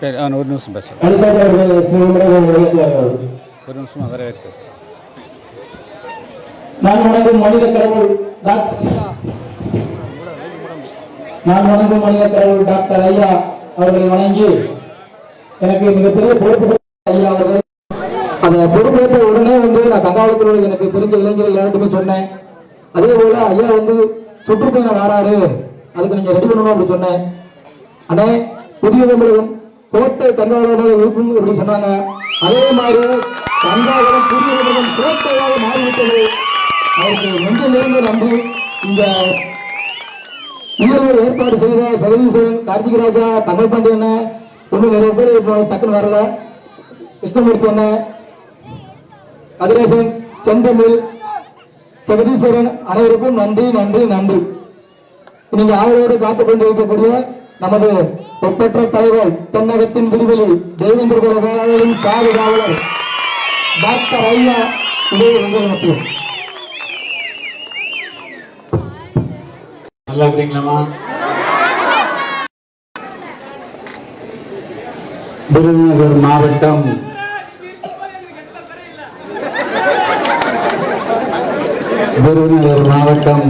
சரி அவன் ஒரு நிமிஷம் பேசுகிறேன் அடுத்தது அவர்கள் சில நிமிடங்கள் ஒரு நிமிஷம் வரவேற்கிறேன் நான் வணங்கும் மனித கடவுள் நான் வணங்கும் மனித கடவுள் டாக்டர் ஐயா அவர்களை வணங்கி எனக்கு மிகப்பெரிய பொறுப்பு ஐயா அவர்கள் அந்த பொறுப்பேற்ற உடனே வந்து நான் கங்காவளத்தில் எனக்கு தெரிஞ்ச இளைஞர்கள் எல்லார்ட்டுமே சொன்னேன் அதே போல ஐயா வந்து சுற்றுப்பயணம் வராரு அதுக்கு நீங்க ரெடி பண்ணணும் அப்படின்னு சொன்னேன் அண்ணே புதிய தமிழகம் கோட்டை கங்காவளமாக இருக்கும் அப்படி சொன்னாங்க. அதே மாதிரி கங்காவளம் புதிய கோட்டையாக மாறிவிட்டது. அவருக்கு நெஞ்சு நிறைந்த நன்றி. இந்த நிகழ்வை ஏற்பாடு செய்த சகதீஸ்வரன் கார்த்திக் ராஜா தமிழ் பாண்டியன் இன்னும் நிறைய பேர் இப்போ டக்குன்னு வரல. கிருஷ்ணமூர்த்தி அண்ணன் கதிரேசன் செந்தமிழ் ஜெகதீஸ்வரன் அனைவருக்கும் நன்றி நன்றி நன்றி. நீங்க ஆவலோடு காத்துக் கொண்டு இருக்கக்கூடிய நமது ஒப்பற்ற தலைவர் தென்னகத்தின் விடுதலை தேவேந்திர குல வேளாளரின் பாதுகாவலர் டாக்டர் ஐயா இதே உங்கள் நல்லா இருக்கீங்களாமா விருதுநகர் மாவட்டம். விருதுநகர் மாவட்டம்.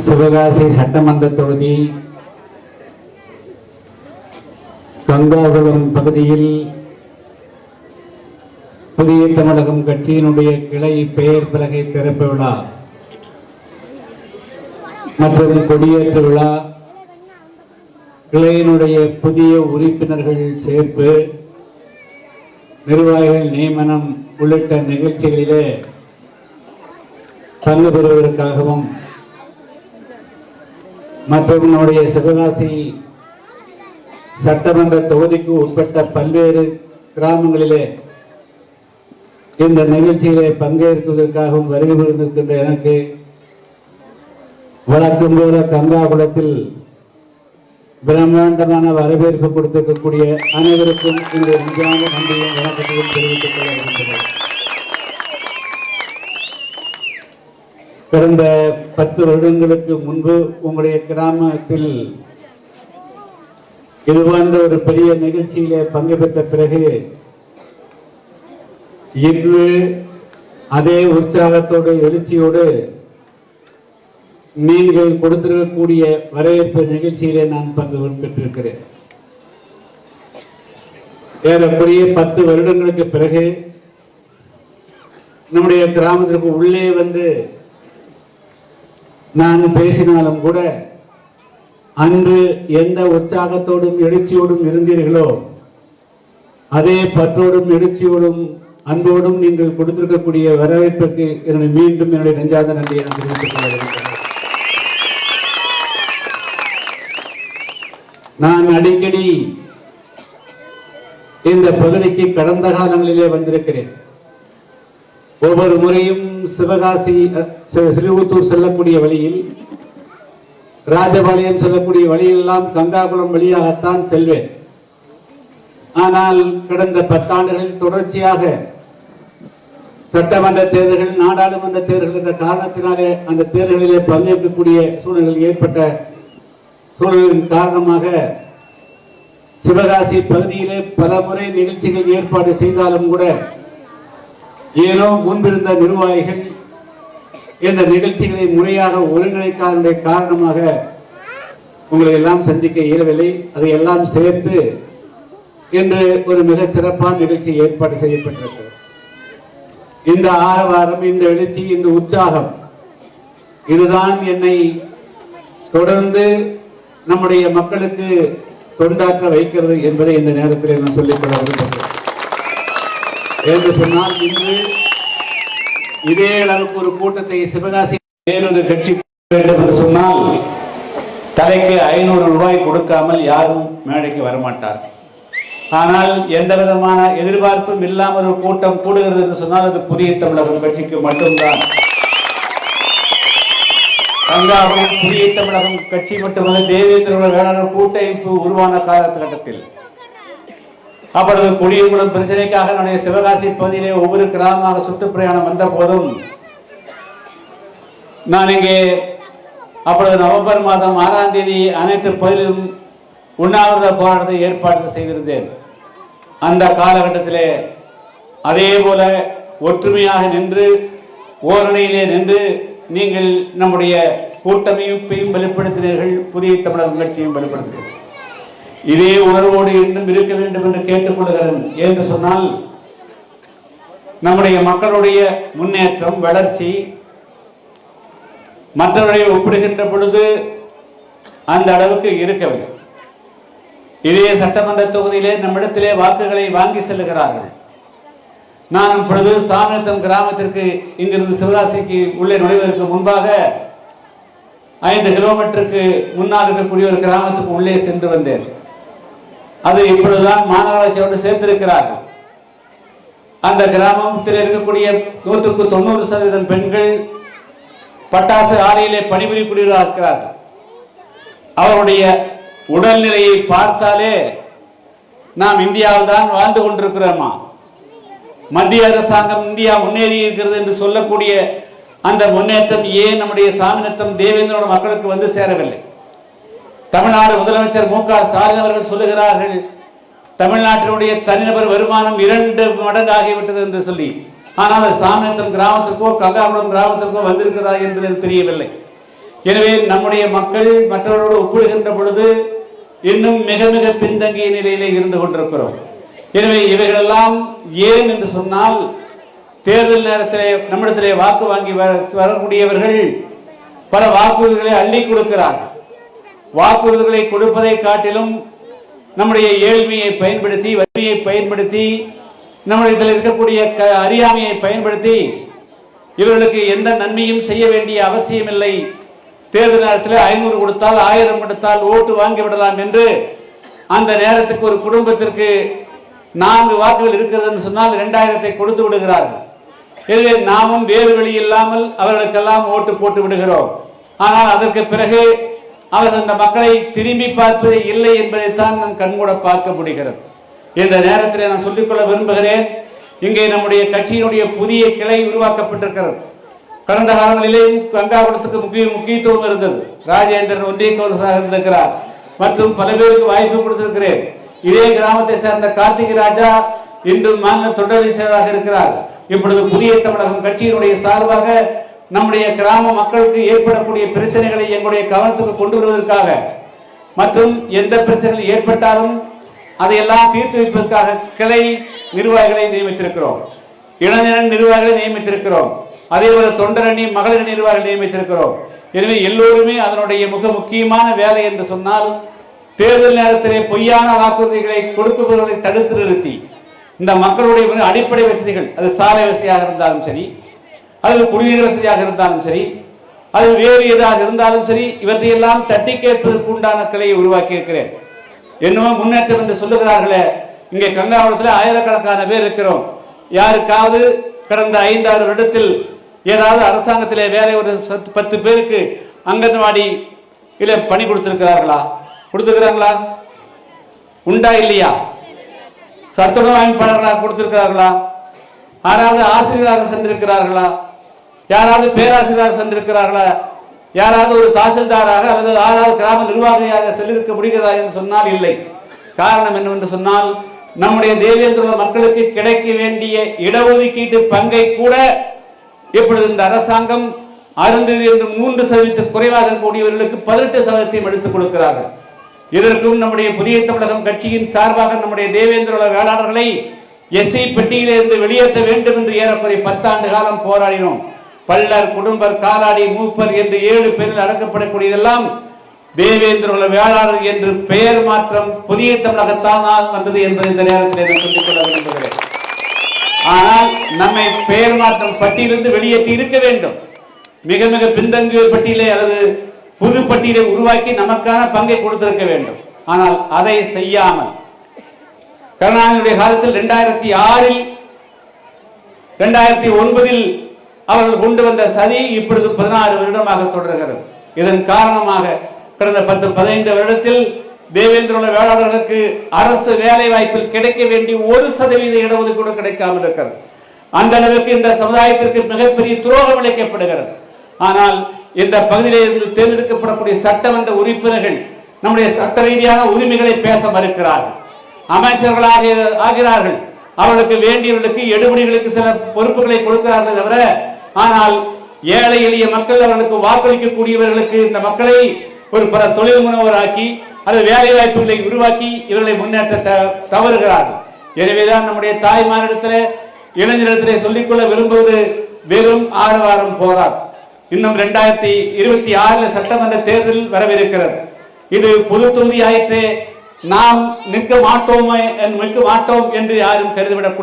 சிவகாசி சட்டமன்ற தொகுதி கங்காகுளம் பகுதியில் புதிய தமிழகம் கட்சியினுடைய கிளை பெயர் பலகை திறப்பு விழா மற்றும் கொடியேற்று விழா கிளையினுடைய புதிய உறுப்பினர்கள் சேர்ப்பு நிர்வாகிகள் நியமனம் உள்ளிட்ட நிகழ்ச்சிகளிலே பங்கு பெறுவதற்காகவும் மற்றும் நம்முடைய சிவகாசி சட்டமன்ற தொகுதிக்கு உட்பட்ட பல்வேறு கிராமங்களிலே இந்த நிகழ்ச்சியிலே பங்கேற்பதற்காகவும் வருகை புரிந்திருக்கின்ற எனக்கு வழக்கம் போல கங்காகுளத்தில் பிரம்மாண்டமான வரவேற்பு கொடுத்திருக்கக்கூடிய அனைவருக்கும் இந்த நன்றியும் வணக்கத்தையும் தெரிவித்துக் கொள்ள பிறந்த கடந்த பத்து வருடங்களுக்கு முன்பு உங்களுடைய கிராமத்தில் இது போன்ற ஒரு பெரிய நிகழ்ச்சியிலே பங்கு பெற்ற பிறகு இன்று அதே உற்சாகத்தோடு எழுச்சியோடு நீங்கள் கொடுத்திருக்கக்கூடிய வரவேற்பு நிகழ்ச்சியிலே நான் பங்கு பெற்றிருக்கிறேன். ஏறக்குறைய பத்து வருடங்களுக்கு பிறகு நம்முடைய கிராமத்திற்கு உள்ளே வந்து நான் பேசினாலும் கூட அன்று எந்த உற்சாகத்தோடும் எழுச்சியோடும் இருந்தீர்களோ அதே பற்றோடும் எழுச்சியோடும் அன்போடும் நீங்கள் கொடுத்திருக்கக்கூடிய வரவேற்புக்கு என்னுடைய மீண்டும் என்னுடைய நெஞ்சாத நன்றியை நான் தெரிவித்துக் கொள்ள நான் அடிக்கடி இந்த பகுதிக்கு கடந்த காலங்களிலே வந்திருக்கிறேன். ஒவ்வொரு முறையும் சிவகாசி அ, செல்லக்கூடிய வழியில் ராஜபாளையம் செல்லக்கூடிய வழியெல்லாம் கங்காகுளம் வழியாகத்தான் செல்வேன். ஆனால் கடந்த பத்தாண்டுகளில் தொடர்ச்சியாக சட்டமன்ற தேர்தல்கள் நாடாளுமன்ற தேர்தல்கள் என்ற காரணத்தினாலே அந்த தேர்தல்களிலே பங்கேற்கக்கூடிய சூழ்நிலைகள் ஏற்பட்ட சூழலின் காரணமாக சிவகாசி பகுதியிலே பல முறை நிகழ்ச்சிகள் ஏற்பாடு செய்தாலும் கூட ஏனோ முன்பிருந்த நிர்வாகிகள் இந்த நிகழ்ச்சிகளை முறையாக ஒருங்கிணைக்காதனுடைய காரணமாக உங்களை எல்லாம் சந்திக்க இயலவில்லை. அதை எல்லாம் சேர்த்து என்று ஒரு மிக சிறப்பான நிகழ்ச்சி ஏற்பாடு செய்யப்பட்டிருக்கிறது. இந்த ஆரவாரம் இந்த எழுச்சி இந்த உற்சாகம் இதுதான் என்னை தொடர்ந்து நம்முடைய மக்களுக்கு தொண்டாற்ற வைக்கிறது என்பதை இந்த நேரத்தில் நான் சொல்லிக்கொள்ள விரும்புகிறேன். என்று சொன்னால் இன்று இதே அளவுக்கு ஒரு கூட்டத்தை சிவகாசி வேறொரு கட்சி வேண்டும் என்று சொன்னால் தலைக்கு ஐநூறு ரூபாய் கொடுக்காமல் யாரும் மேடைக்கு வரமாட்டார். ஆனால் எந்த விதமான எதிர்பார்ப்பும் இல்லாமல் ஒரு கூட்டம் கூடுகிறது என்று சொன்னால் அது புதிய தமிழகம் கட்சிக்கு மட்டும்தான். கங்காவும் புதிய தமிழகம் கட்சி மட்டுமல்ல தேவேந்திர வேளாண் கூட்டமைப்பு உருவான காலகட்டத்தில். அப்பொழுது குடியுரிமை பிரச்சனைக்காக நம்முடைய சிவகாசி பகுதியிலே ஒவ்வொரு கிராமமாக சுற்றுப்பிரயாணம் வந்த போதும் நான் இங்கே அப்பொழுது நவம்பர் மாதம் ஆறாம் தேதி அனைத்து பகுதியிலும் உண்ணாவிரத போராட்டத்தை ஏற்பாடு செய்திருந்தேன். அந்த காலகட்டத்திலே அதே போல ஒற்றுமையாக நின்று ஓரணியிலே நின்று நீங்கள் நம்முடைய கூட்டமைப்பையும் வெளிப்படுத்தினீர்கள் புதிய தமிழக கட்சியையும் வெளிப்படுத்தினீர்கள். இதே உணர்வோடு இன்னும் இருக்க வேண்டும் என்று கேட்டுக்கொள்கிறேன். என்று சொன்னால் நம்முடைய மக்களுடைய முன்னேற்றம் வளர்ச்சி மற்றவர்களை ஒப்பிடுகின்ற பொழுது அந்த அளவுக்கு இருக்கவில்லை. இதே சட்டமன்ற தொகுதியிலே நம்மிடத்திலே வாக்குகளை வாங்கி செல்லுகிறார்கள். நான் இப்பொழுது சாமிநத்தம் கிராமத்திற்கு இங்கிருந்து சிவராசிக்கு உள்ளே நுழைவதற்கு முன்பாக ஐந்து கிலோமீட்டருக்கு முன்னால் இருக்கக்கூடிய ஒரு கிராமத்துக்கு உள்ளே சென்று வந்தேன். அது இப்பொழுதுதான் மாநகராட்சியோடு சேர்த்திருக்கிறார்கள். அந்த கிராமத்தில் இருக்கக்கூடிய நூற்றுக்கு தொண்ணூறு சதவீதம் பெண்கள் பட்டாசு ஆலையிலே பணிபுரியக்கூடியவர்களாக இருக்கிறார்கள். அவருடைய உடல்நிலையை பார்த்தாலே நாம் இந்தியாவில் தான் வாழ்ந்து கொண்டிருக்கிறோமா? மத்திய அரசாங்கம் இந்தியா முன்னேறி இருக்கிறது என்று சொல்லக்கூடிய அந்த முன்னேற்றம் ஏன் நம்முடைய சாமிநத்தம் தேவேந்திரோட மக்களுக்கு வந்து சேரவில்லை? தமிழ்நாடு முதலமைச்சர் மு க ஸ்டாலின் அவர்கள் சொல்லுகிறார்கள் தமிழ்நாட்டினுடைய தனிநபர் வருமானம் இரண்டு மடங்கு ஆகிவிட்டது என்று சொல்லி. ஆனால் அது சாமிநத்தம் கிராமத்திற்கோ கங்காபுரம் கிராமத்திற்கோ வந்திருக்கிறதா என்பது தெரியவில்லை. எனவே நம்முடைய மக்கள் மற்றவர்களோடு ஒப்பிடுகின்ற பொழுது இன்னும் மிக மிக பின்தங்கிய நிலையிலே இருந்து கொண்டிருக்கிறோம். எனவே இவைகளெல்லாம் ஏன் என்று சொன்னால் தேர்தல் நேரத்திலே நம்மிடத்திலே வாக்கு வாங்கி வர- வரக்கூடியவர்கள் பல வாக்குறுதிகளை அள்ளி கொடுக்கிறார்கள். வாக்குறுதிகளை கொடுப்பதை காட்டிலும் நம்முடைய ஏழ்மையை பயன்படுத்தி வறுமையை பயன்படுத்தி நம்முடைய இதில் இருக்கக்கூடிய க- அறியாமையை பயன்படுத்தி இவர்களுக்கு எந்த நன்மையும் செய்ய வேண்டிய அவசியமில்லை. தேர்தல் நேரத்தில் ஐநூறு கொடுத்தால் ஆயிரம் கொடுத்தால் ஓட்டு வாங்கி விடலாம் என்று அந்த நேரத்துக்கு ஒரு குடும்பத்திற்கு நான்கு வாக்குகள் இருக்கிறதுன்னு சொன்னால் இரண்டாயிரத்தை கொடுத்து விடுகிறார்கள். எனவே நாமும் வேறு வழி இல்லாமல் அவர்களுக்கெல்லாம் ஓட்டு போட்டு விடுகிறோம். ஆனால் அதற்கு பிறகு அவர் அந்த மக்களை திரும்பி பார்ப்பது இல்லை என்பதைத்தான் நான் கண்கூட பார்க்க முடிகிறது. இந்த நேரத்தில் நான் சொல்லிக்கொள்ள விரும்புகிறேன் இங்கே நம்முடைய கட்சியினுடைய புதிய கிளை உருவாக்கப்பட்டிருக்கிறது. கடந்த காலங்களிலே கங்காபுரத்துக்கு முக்கிய முக்கியத்துவம் இருந்தது. ராஜேந்திரன் ஒன்றிய கவுன்சிலராக இருந்திருக்கிறார். மற்றும் பல பேருக்கு வாய்ப்பு கொடுத்திருக்கிறேன். இதே கிராமத்தை சேர்ந்த கார்த்திகை ராஜா இன்று மாநில தொடர் செயலராக இருக்கிறார். இப்பொழுது புதிய தமிழகம் கட்சியினுடைய சார்பாக நம்முடைய கிராம மக்களுக்கு ஏற்படக்கூடிய பிரச்சனைகளை எங்களுடைய கவனத்துக்கு கொண்டு வருவதற்காக மற்றும் எந்த பிரச்சனைகள் ஏற்பட்டாலும் அதையெல்லாம் தீர்த்து வைப்பதற்காக கிளை நிர்வாகிகளை நியமித்திருக்கிறோம். இளைஞர் நிர்வாகிகளை நியமித்திருக்கிறோம். அதே போல தொண்டரணி மகளிர் நிர்வாகிகள் நியமித்திருக்கிறோம். எனவே எல்லோருமே அதனுடைய மிக முக்கியமான வேலை என்று சொன்னால் தேர்தல் நேரத்திலே பொய்யான வாக்குறுதிகளை கொடுப்பவர்களை தடுத்து நிறுத்தி இந்த மக்களுடைய மிக அடிப்படை வசதிகள் அது சாலை வசதியாக இருந்தாலும் சரி அது குடிநீர் வசதியாக இருந்தாலும் சரி அது வேறு எதாக இருந்தாலும் சரி இவற்றையெல்லாம் தட்டி கேட்பதற்கு உண்டான கிளையை உருவாக்கி இருக்கிறேன் என்னவோ முன்னேற்றம் என்று சொல்லுகிறார்களே இங்கே கங்காவரத்தில் ஆயிரக்கணக்கான பேர் இருக்கிறோம். யாருக்காவது கடந்த ஐந்தாறு வருடத்தில் ஏதாவது அரசாங்கத்திலே வேற ஒரு பத்து- பத்து பேருக்கு அங்கன்வாடி இல்லை பணி கொடுத்துருக்கிறார்களா? கொடுத்துருக்கிறாங்களா? உண்டா இல்லையா? சத்துணவு அமைப்பாளர்களாக கொடுத்துருக்கிறார்களா? யாராவது ஆசிரியராக சென்றிருக்கிறார்களா? யாராவது பேராசிரியராக சென்றிருக்கிறார்களா? யாராவது ஒரு தாசில்தாராக அல்லது யாராவது கிராம நிர்வாகியாக செல்லிருக்க முடிகிறதா என்று சொன்னால் இல்லை. காரணம் என்னவென்று சொன்னால் நம்முடைய தேவேந்திர மக்களுக்கு கிடைக்க வேண்டிய இடஒதுக்கீட்டு பங்கை கூட இப்பொழுது இந்த அரசாங்கம் அருந்தது என்று மூன்று சதவீதத்தை குறைவாக கூடியவர்களுக்கு பதினெட்டு சதவீதத்தையும் எடுத்துக் கொடுக்கிறார்கள். இதற்கும் நம்முடைய புதிய தமிழகம் கட்சியின் சார்பாக நம்முடைய தேவேந்திர வேளாளர்களை எஸ்ஐ பெட்டியிலிருந்து வெளியேற்ற வேண்டும் என்று ஏறக்குறை பத்தாண்டு காலம் போராடினோம். பல்லர் குடும்பர் காலாடி மூப்பர் என்று ஏழு பேரில் அடக்கப்படக்கூடியதெல்லாம் தேவேந்திர வேளாளர் என்று பெயர் மாற்றம் புதிய தமிழகத்தான் வந்தது என்பதை இந்த நேரத்தில் நான் சொல்லிக்கொள்ள விரும்புகிறேன். ஆனால் நம்மை பெயர் மாற்றம் பட்டியலிருந்து வெளியேற்றி இருக்க வேண்டும். மிக மிக பின்தங்கிய பட்டியலை அல்லது புது பட்டியலை உருவாக்கி நமக்கான பங்கை கொடுத்திருக்க வேண்டும். ஆனால் அதை செய்யாமல் கருணாநிதியுடைய காலத்தில் இரண்டாயிரத்தி ஆறில் இரண்டாயிரத்தி ஒன்பதில் அவர்கள் கொண்டு வந்த சதி இப்பொழுது பதினாறு வருடமாக தொடர்கிறது. இதன் காரணமாக கடந்த பத்து பதினைந்து வருடத்தில் தேவேந்திர வேளாளர்களுக்கு அரசு வேலை வாய்ப்பில் கிடைக்க வேண்டிய ஒரு சதவீத இடஒதுக்கீடு கிடைக்காமல் இருக்கிறது. அந்த அளவுக்கு இந்த சமுதாயத்திற்கு மிகப்பெரிய துரோகம் இழைக்கப்படுகிறது. ஆனால் இந்த பகுதியிலே இருந்து தேர்ந்தெடுக்கப்படக்கூடிய சட்டமன்ற உறுப்பினர்கள் நம்முடைய சட்ட ரீதியான உரிமைகளை பேச மறுக்கிறார்கள். அமைச்சர்களாக ஆகிறார்கள். அவர்களுக்கு வேண்டியவர்களுக்கு எடுபடிகளுக்கு சில பொறுப்புகளை கொடுக்கிறார்கள் தவிர ஆனால் ஏழை எளிய மக்கள் அவர்களுக்கு வாக்களிக்கக்கூடியவர்களுக்கு இந்த மக்களை ஒரு பல தொழில் முனைவராக்கி அல்லது வேலை வாய்ப்புகளை உருவாக்கி இவர்களை முன்னேற்ற த- தவறுகிறார்கள். எனவேதான் நம்முடைய தாய்மாரிடத்தில் இளைஞரிடத்திலே சொல்லிக்கொள்ள விரும்புவது வெறும் ஆரவாரம் போரார் இன்னும் ரெண்டாயிரத்தி இருபத்தி ஆறுல சட்டமன்ற தேர்தல் வரவிருக்கிறது. இது பொது தொகுதி ஆயிற்று நாம் நிற்க மாட்டோமே நிற்க மாட்டோம் என்று யாரும் கருதிவிடக்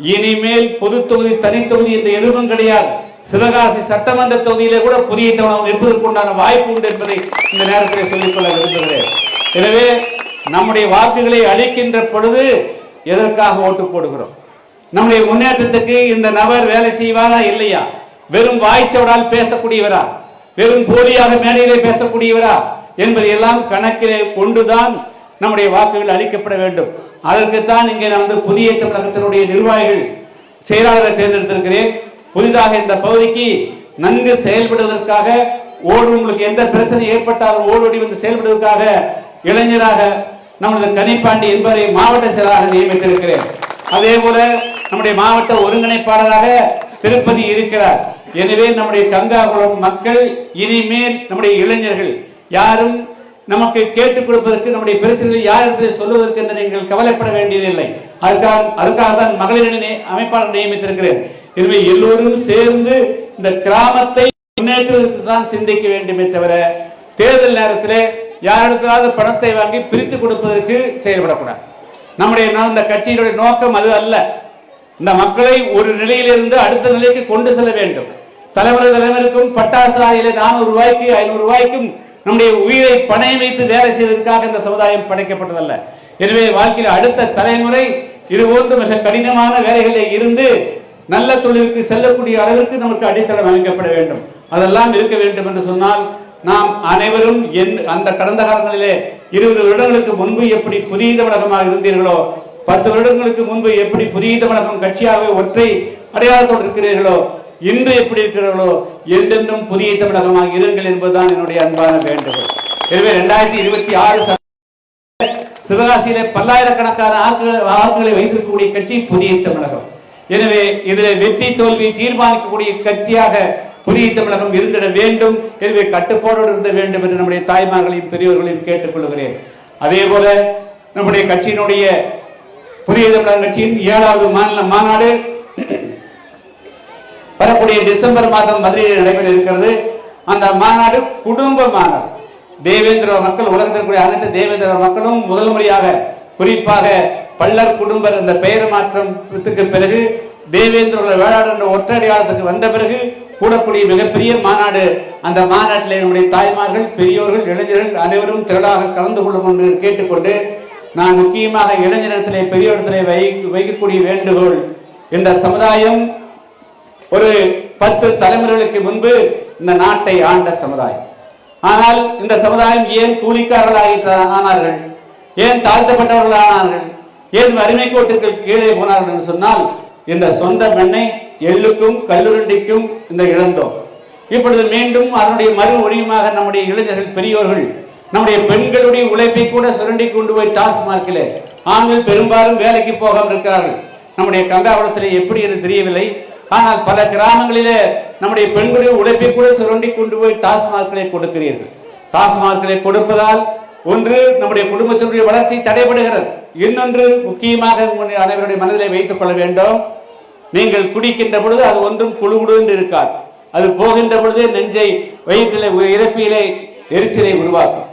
இனிமேல் பொது தொகுதி தனி தொகுதி என்ற எதுவும் கிடையாது. சிவகாசி சட்டமன்ற தொகுதியிலே கூட புதிய தமிழகம் நிற்பதற்குண்டான வாய்ப்பு உண்டு என்பதை இந்த நேரத்தில் சொல்லிக்கொள்ள விரும்புகிறேன். எனவே நம்முடைய வாக்குகளை அளிக்கின்ற பொழுது எதற்காக ஓட்டு போடுகிறோம்? நம்முடைய முன்னேற்றத்துக்கு இந்த நபர் வேலை செய்வாரா இல்லையா? வெறும் வாய்ச்சவடால் பேசக்கூடியவரா? வெறும் போலியாக மேடையிலே பேசக்கூடியவரா? என்பதை எல்லாம் கணக்கிலே கொண்டுதான் நம்முடைய வாக்குகள் அளிக்கப்பட வேண்டும். அதற்குத்தான் இங்கே நான் வந்து புதிய தமிழகத்தினுடைய நிர்வாகிகள் செயலாளரை தேர்ந்தெடுத்திருக்கிறேன். புதிதாக இந்த பகுதிக்கு நன்கு செயல்படுவதற்காக ஓடு உங்களுக்கு எந்த பிரச்சனை ஏற்பட்டாலும் ஓடோடி வந்து செயல்படுவதற்காக இளைஞராக நமது கனிப்பாண்டி என்பவரை மாவட்ட செயலாளராக நியமித்திருக்கிறேன். அதே போல நம்முடைய மாவட்ட ஒருங்கிணைப்பாளராக திருப்பதி இருக்கிறார். எனவே நம்முடைய கங்காகுளம் மக்கள் இனிமேல் நம்முடைய இளைஞர்கள் யாரும் நமக்கு கேட்டுக் கொடுப்பதற்கு நம்முடைய பிரச்சனைகளை இடத்திலே சொல்லுவதற்கு என்று நீங்கள் கவலைப்பட வேண்டியதில்லை. அதுக்காக அதுக்காக தான் மகளிர் அமைப்பாளர் நியமித்திருக்கிறேன். எனவே எல்லோரும் சேர்ந்து இந்த கிராமத்தை முன்னேற்றுவதற்கு தான் சிந்திக்க வேண்டுமே தவிர தேர்தல் நேரத்திலே யாரிடத்திலாவது பணத்தை வாங்கி பிரித்து கொடுப்பதற்கு செயல்படக்கூடாது. நம்முடைய இந்த கட்சியினுடைய நோக்கம் அது அல்ல. இந்த மக்களை ஒரு நிலையிலிருந்து அடுத்த நிலைக்கு கொண்டு செல்ல வேண்டும். தலைமுறை தலைவருக்கும் பட்டாசு ஆயில நானூறு ரூபாய்க்கு ஐநூறு ரூபாய்க்கும் நம்முடைய உயிரை பணைய வைத்து வேலை செய்வதற்காக இந்த சமுதாயம் படைக்கப்பட்டதல்ல. எனவே வாழ்க்கையில் அடுத்த தலைமுறை இது போன்று மிக கடினமான வேலைகளில் இருந்து நல்ல தொழிலுக்கு செல்லக்கூடிய அளவிற்கு நமக்கு அடித்தளம் அமைக்கப்பட வேண்டும். அதெல்லாம் இருக்க வேண்டும் என்று சொன்னால் நாம் அனைவரும் என்- அந்த கடந்த காலங்களிலே இருபது வருடங்களுக்கு முன்பு எப்படி புதிய தமிழகமாக இருந்தீர்களோ பத்து வருடங்களுக்கு முன்பு எப்படி புதிய தமிழகம் கட்சியாகவே ஒற்றை அடையாளத்தோடு இருக்கிறீர்களோ இன்று எப்படி இருக்கிறார்களோ என்றென்றும் புதிய தமிழகமாக இருங்கள் என்பதுதான் என்னுடைய அன்பான வேண்டுகோள். எனவே ரெண்டாயிரத்தி இருபத்தி ஆறு சிவகாசியிலே பல்லாயிரக்கணக்கான ஆட்கள் வாக்குகளை வைத்திருக்கக்கூடிய கட்சி புதிய தமிழகம். எனவே இதில் வெற்றி தோல்வி தீர்மானிக்கக்கூடிய கட்சியாக புதிய தமிழகம் இருந்திட வேண்டும். எனவே கட்டுப்பாடோடு இருந்த வேண்டும் என்று நம்முடைய தாய்மார்களையும் பெரியவர்களையும் கேட்டுக்கொள்கிறேன். அதே போல நம்முடைய கட்சியினுடைய புதிய தமிழக கட்சியின் ஏழாவது மாநில மாநாடு வரக்கூடிய டிசம்பர் மாதம் மதுரையில் நடைபெற இருக்கிறது. அந்த மாநாடு குடும்ப மாநாடு. தேவேந்திர மக்கள் உலகத்திற்குரிய அனைத்து தேவேந்திர மக்களும் முதல் முறையாக குறிப்பாக பல்லர் குடும்பர் இந்த பெயர் மாற்றத்துக்கு பிறகு தேவேந்திர வேளாண் என்ற ஒற்றடையாளத்துக்கு வந்த பிறகு கூடக்கூடிய மிகப்பெரிய மாநாடு. அந்த மாநாட்டில் என்னுடைய தாய்மார்கள் பெரியோர்கள் இளைஞர்கள் அனைவரும் திரளாக கலந்து கொள்ளும் என்று கேட்டுக்கொண்டு நான் முக்கியமாக இளைஞரிடத்திலே பெரியோரிடத்திலே வை வைக்கக்கூடிய வேண்டுகோள். இந்த சமுதாயம் ஒரு பத்து தலைமுறைகளுக்கு முன்பு இந்த நாட்டை ஆண்ட சமுதாயம். ஆனால் இந்த சமுதாயம் ஏன் கூலிக்காரர்களாக ஆனார்கள்? ஏன் தாழ்த்தப்பட்டவர்கள் ஆனார்கள் ஏன் வறுமை கோட்டிற்கு கீழே போனார்கள் என்று சொன்னால் இந்த சொந்த மண்ணை எள்ளுக்கும் கல்லுருண்டிக்கும் இந்த இழந்தோம். இப்பொழுது மீண்டும் அதனுடைய மறு ஒளியுமாக நம்முடைய இளைஞர்கள் பெரியோர்கள் நம்முடைய பெண்களுடைய உழைப்பை கூட சுரண்டி கொண்டு போய் டாஸ்மார்க்கில் ஆண்கள் பெரும்பாலும் வேலைக்கு போகாமல் இருக்கிறார்கள். நம்முடைய கங்காவளத்தில் எப்படி என்று தெரியவில்லை. ஆனால் பல கிராமங்களிலே நம்முடைய பெண்களுடைய உழைப்பை கூட சுரண்டி கொண்டு போய் டாஸ்மார்க்களை கொடுக்கிறீர்கள். டாஸ்மார்க்களை கொடுப்பதால் ஒன்று நம்முடைய குடும்பத்தினுடைய வளர்ச்சி தடைபடுகிறது. இன்னொன்று முக்கியமாக அனைவருடைய மனதிலே வைத்துக் கொள்ள வேண்டும். நீங்கள் குடிக்கின்ற பொழுது அது ஒன்றும் குழு என்று இருக்காது. அது போகின்ற பொழுது நெஞ்சை வயிற்றிலே இறப்பிலே எரிச்சலை உருவாக்கும்.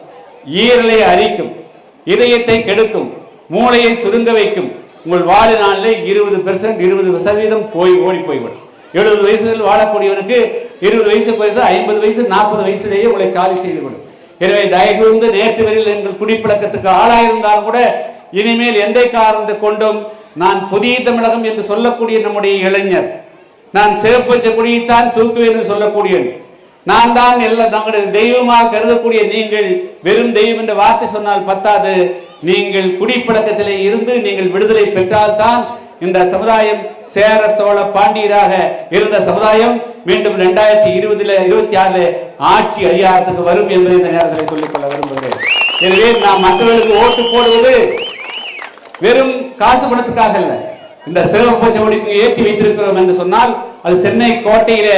ஈரலை அரிக்கும். இதயத்தை கெடுக்கும். மூளையை சுருங்க வைக்கும். உங்கள் வாழ்நாளில் இருபது பெர்சன்ட் இருபது சதவீதம் போய் ஓடி போய்விடும். எழுபது வயசுல வாழக்கூடியவனுக்கு இருபது வயசு குறைந்து ஐம்பது வயசு நாற்பது வயசுலேயே உங்களை காலி செய்து விடும் எனவே தயகுந்து நேற்று வரையில் எங்கள் குடிப்பழக்கத்துக்கு ஆளாயிருந்தால் கூட இனிமேல் எந்த காரணத்தை கொண்டும் நான் புதிய தமிழகம் என்று சொல்லக்கூடிய நம்முடைய இளைஞர். நான் சிறப்பு குடியைத்தான் தூக்குவேன் என்று சொல்லக்கூடியவன். நான் தான் எல்லாம் தங்களுடைய தெய்வமாக கருதக்கூடிய நீங்கள் வெறும் தெய்வம் என்ற வார்த்தை சொன்னால் பத்தாது. நீங்கள் குடிப்பழக்கத்திலே இருந்து நீங்கள் விடுதலை பெற்றால்தான் இந்த சமுதாயம் சேர சோழ பாண்டியராக இருந்த சமுதாயம் மீண்டும் ரெண்டாயிரத்தி இருபதுல இருபத்தி ஆறுல ஆட்சி அதிகாரத்துக்கு வரும் என்பதை இந்த நேரத்தில் சொல்லிக்கொள்ள விரும்புகிறேன். எனவே நாம் மற்றவர்களுக்கு ஓட்டு போடுவது வெறும் காசு பணத்துக்காக அல்ல. இந்த சிவப்பு கொடி ஏற்றி வைத்திருக்கிறோம் என்று சொன்னால் அது சென்னை கோட்டையில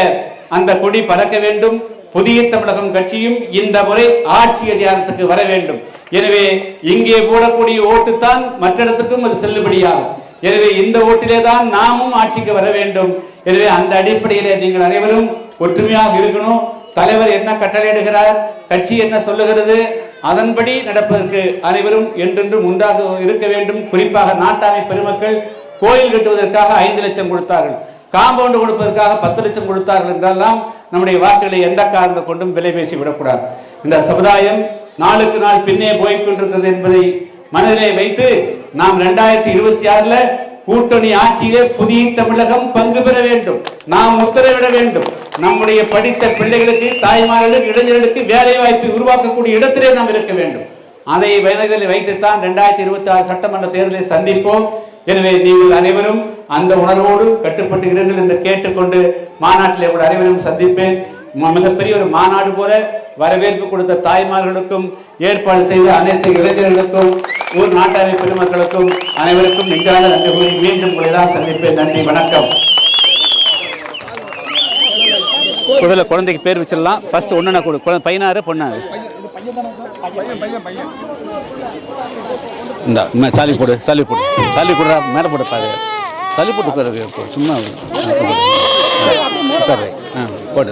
அந்த கொடி பறக்க வேண்டும். புதிய தமிழகம் கட்சியும் இந்த முறை ஆட்சி அதிகாரத்துக்கு வர வேண்டும். எனவே இங்கே போடக்கூடிய ஓட்டு தான் மற்ற இடத்துக்கும் அது செல்லுபடியாகும். எனவே இந்த ஓட்டிலே தான் நாமும் ஆட்சிக்கு வர வேண்டும். எனவே அந்த அடிப்படையிலே நீங்கள் அனைவரும் ஒற்றுமையாக இருக்கணும். தலைவர் என்ன கட்டளையிடுகிறார் கட்சி என்ன சொல்லுகிறது அதன்படி நடப்பதற்கு அனைவரும் என்றென்றும் ஒன்றாக இருக்க வேண்டும். குறிப்பாக நாட்டாமை பெருமக்கள் கோயில் கட்டுவதற்காக ஐந்து லட்சம் கொடுத்தார்கள். காம்பவுண்டு கொடுப்பதற்காக பத்து லட்சம் கொடுத்தார்கள் என்றெல்லாம் நம்முடைய வாக்குகளை எந்த காரணம் கொண்டும் விலை பேசி விடக்கூடாது. இந்த சமுதாயம் நாளுக்கு நாள் பின்னே போய்கொண்டிருக்கிறது என்பதை மனதிலே வைத்து நாம் ரெண்டாயிரத்தி இருபத்தி ஆறுல கூட்டணி ஆட்சியிலே புதிய தமிழகம் பங்கு பெற வேண்டும். நாம் உத்தரவிட வேண்டும். நம்முடைய படித்த பிள்ளைகளுக்கு தாய்மார்களுக்கு இளைஞர்களுக்கு வேலை வாய்ப்பை உருவாக்கக்கூடிய இடத்திலே நாம் இருக்க வேண்டும். அதை மனதில் வைத்துத்தான் ரெண்டாயிரத்தி இருபத்தி ஆறு சட்டமன்ற தேர்தலை சந்திப்போம். எனவே நீங்கள் அனைவரும் அந்த உணர்வோடு கட்டுப்பட்டு இருங்கள் என்று கேட்டுக்கொண்டு மாநாட்டில் உங்கள் அனைவரும் சந்திப்பேன். மிகப்பெரிய ஒரு மாநாடு போல வரவேற்பு கொடுத்த தாய்மார்களுக்கும் ஏற்பாடு செய்த அனைத்து இளைஞர்களுக்கும் ஊர் நாட்டாமை பெருமக்களுக்கும் அனைவருக்கும் நெஞ்சான நன்றி கூறி மீண்டும் உங்களை தான் சந்திப்பேன். நன்றி வணக்கம். முதல்ல குழந்தைக்கு பேர் வச்சிடலாம். ஃபர்ஸ்ட் ஒன்று கொடு. பையனாரு பொண்ணாரு? இந்த சாலி போடு சாலி போடு. சாலி போடுறா மேலே போடு பாரு. சாலி போட்டு உட்காரு சும்மா உட்காரு. ஆ போடு.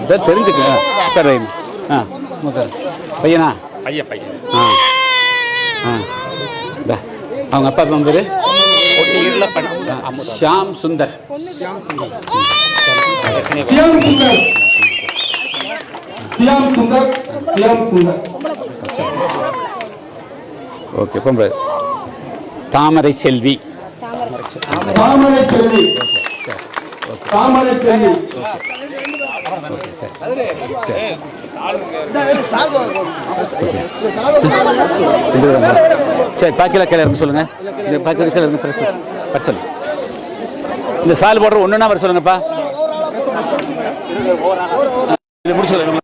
இதை தெரிஞ்சுக்க உட்காரு ஆ உட்காரு. பையனா? பையன் பையன். ஆ ஆ. இந்தா. அவங்க அப்பா அம்மா பேர்? ஷாம் சுந்தர். சியாம் சுந்தர். சியாம் சுந்தர். சியாம் சுந்தர். ஓகே பொம்பளை தாமரை செல்வி. தாமரை செல்வி. தாமரை செல்வி. சரி பாக்கில கீழே இருந்து சொல்லுங்க. இந்த பாக்கில கீழே இருந்து பிரசல் இந்த சால் போடுற ஒன்றுனா வர சொல்லுங்கப்பா. இதை முடிச்சு சொல்லுங்க.